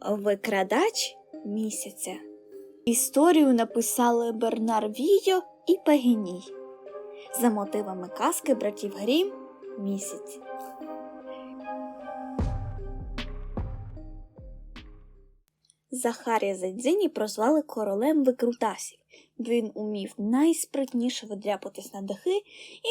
Викрадач місяця. Історію написали Бернар Війо і Пагіній. За мотивами казки братів Грім місяць. Захарія Зайдзині прозвали королем викрутасів. Він умів найспритніше видряпатись на дахи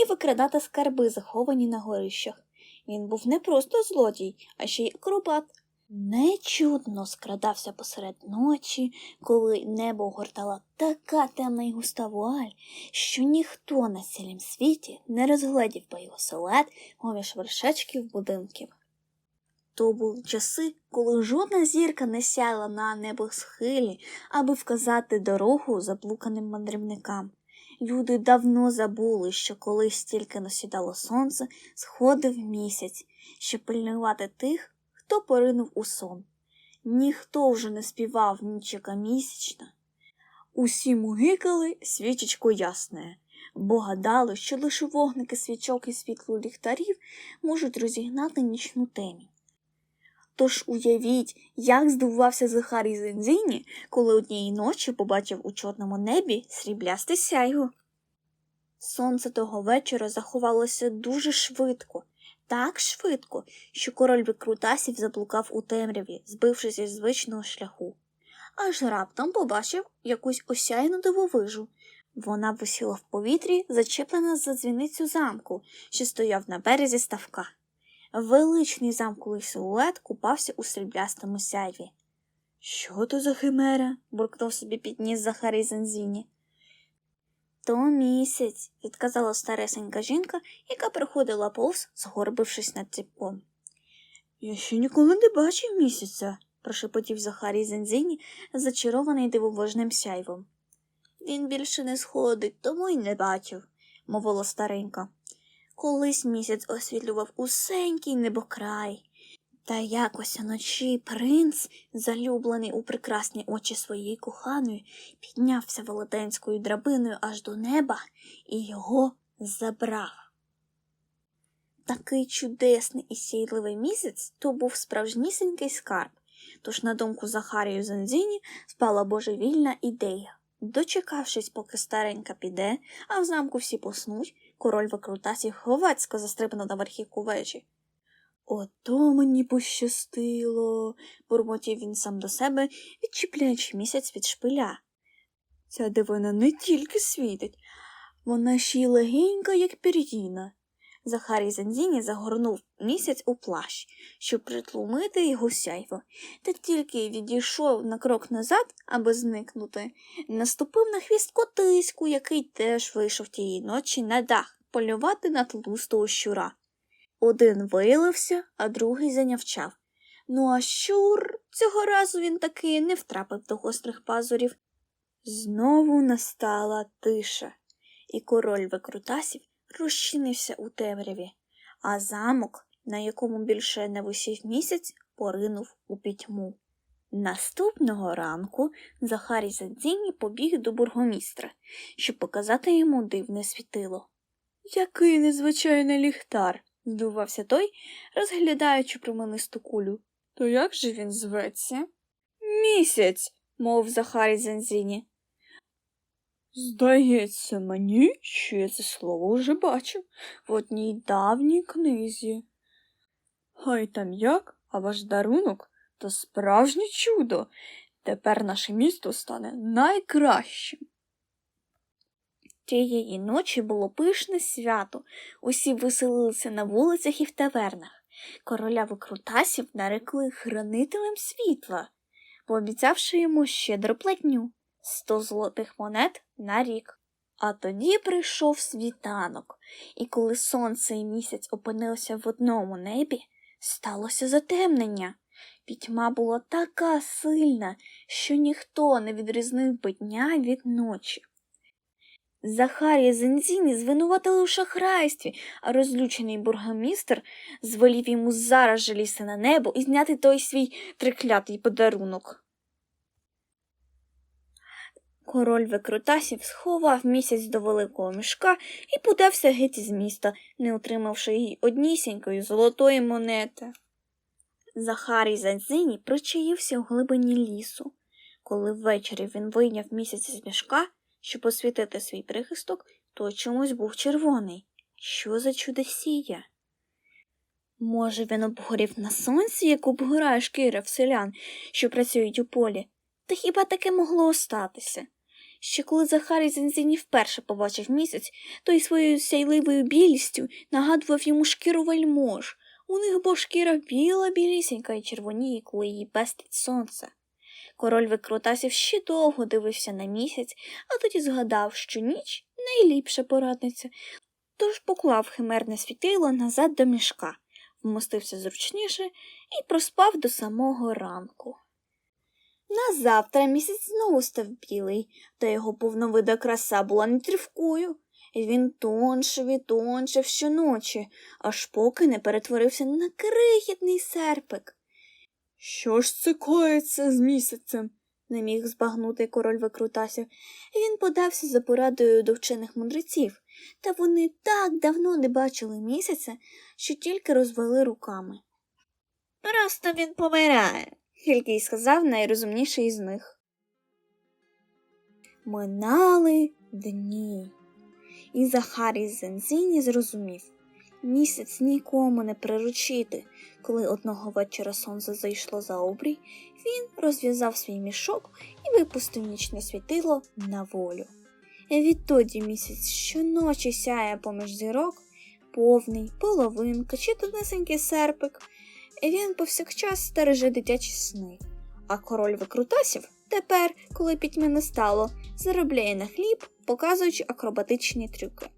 і викрадати скарби, заховані на горищах. Він був не просто злодій, а ще й акробат. Нечутно скрадався посеред ночі, коли небо огортала така темна й густа вуаль, що ніхто на цілім світі не розгледів би його силует поміж вершечків будинків. То були часи, коли жодна зірка не сяяла на небосхилі, аби вказати дорогу заблуканим мандрівникам. Люди давно забули, що колись тільки насідало сонце, сходив місяць, щоб пильнувати тих, хто поринув у сон. Ніхто вже не співав нічика місячна. Усі мугикали свічечко ясне, бо гадали, що лише вогники свічок і світло ліхтарів можуть розігнати нічну темінь. Тож уявіть, як здивувався Захарій Зензіні, коли однієї ночі побачив у чорному небі сріблясте сяйво. Сонце того вечора заховалося дуже швидко, так швидко, що король викрутасів заблукав у темряві, збившись із звичного шляху. Аж раптом побачив якусь осяйну дивовижу. Вона висіла в повітрі, зачеплена за дзвіницю замку, що стояв на березі ставка. Величний замковий силует купався у сріблястому сяйві. Що то за химера? буркнув собі підніс Захарій Зензіні. То місяць, відказала старесенька жінка, яка приходила повз, згорбившись над ціпком. Я ще ніколи не бачив місяця, прошепотів Захарій Зензіні, зачарований дивовижним сяйвом. Він більше не сходить, тому й не бачив, мовила старенька. Колись місяць освітлював усенький небокрай. Та якось уночі принц, залюблений у прекрасні очі своєї коханої, піднявся велетенською драбиною аж до неба і його забрав. Такий чудесний і сійливий місяць то був справжнісінький скарб, тож на думку Захарію Зензіні спала божевільна ідея. Дочекавшись, поки старенька піде, а в замку всі поснуть, король викрутасів ховацько застрибнув на верхівку вежі. Ото мені пощастило, бурмотів він сам до себе, відчіпляючи місяць від шпиля. Ця дивина не тільки світить, вона ще й легенька, як пір'їна. Захарій Зензіні загорнув місяць у плащ, щоб притлумити його сяйво, та тільки відійшов на крок назад, аби зникнути, наступив на хвіст котиську, який теж вийшов тієї ночі на дах полювати на тлустого щура. Один виявився, а другий занявчав. Ну а щур цього разу він таки не втрапив до гострих пазурів. Знову настала тиша, і король викрутасів розчинився у темряві, а замок, на якому більше не висів місяць, поринув у пітьму. Наступного ранку Захарій Задзіні побіг до бургомістра, щоб показати йому дивне світило. Який незвичайний ліхтар, здивувався той, розглядаючи променисту кулю. То як же він зветься? Місяць, мов Захарій Зензіні. Здається мені, що я це слово вже бачив в одній давній книзі. Хай там як, а ваш дарунок то справжнє чудо. Тепер наше місто стане найкращим. Тієї ночі було пишне свято, усі веселилися на вулицях і в тавернах. Короля викрутасів нарекли хранителем світла, пообіцявши йому щедру платню сто золотих монет на рік. А тоді прийшов світанок, і коли сонце і місяць опинилися в одному небі, сталося затемнення. Пітьма була така сильна, що ніхто не відрізнив би дня від ночі. Захарія Зензіні звинуватили у шахрайстві, а розлючений бургомістр звелів йому зараз же лізти на небо і зняти той свій триклятий подарунок. Король викрутасів сховав місяць до великого мішка і подався геть із міста, не отримавши й однісінької золотої монети. Захарій Занзині причаївся у глибині лісу. Коли ввечері він вийняв місяць з мішка, щоб освітити свій прихисток, то чомусь був червоний. Що за чудосія? Може, він обгорів на сонці, як обгорає шкіра в селян, що працюють у полі? Та хіба таке могло статися? Ще коли Захарій Зензіні вперше побачив місяць, то й своєю сяйливою білістю нагадував йому шкіру вельмож. У них бо шкіра біла, білісінька і червоніє, коли її пестить сонце. Король викрутасів ще довго дивився на місяць, а тоді згадав, що ніч найліпша порадниця, тож поклав химерне світило назад до мішка, вмостився зручніше і проспав до самого ранку. На завтра місяць знову став білий, та його повновида краса була не тривкою. І він тоншив і тоншив щоночі, аж поки не перетворився на крихітний серпик. Що ж це коїться з місяцем? не міг збагнути король викрутасів. Він подався за порадою до вчених мудреців, та вони так давно не бачили місяця, що тільки розвели руками. Просто він помирає, тільки й сказав найрозумніший із них. Минали дні, і Захарій Зензіні зрозумів місяць нікому не приручити. Коли одного вечора сонце зайшло за обрій, він розв'язав свій мішок і випустив нічне світило на волю. Відтоді місяць щоночі сяє поміж зірок, повний, половинка чи тонесенький серпик. Він повсякчас стереже дитячі сни. А король викрутасів тепер, коли пітьми не стало, заробляє на хліб, показуючи акробатичні трюки.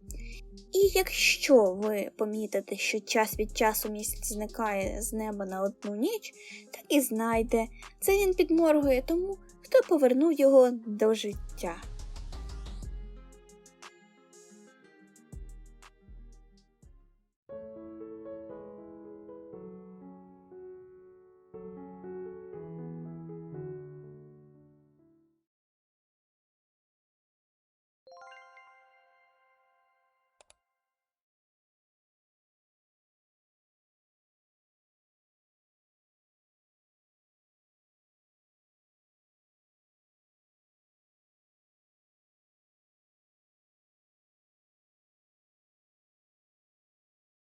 І якщо ви помітите, що час від часу місяць зникає з неба на одну ніч, так і знайте, це він підморгує тому, хто повернув його до життя.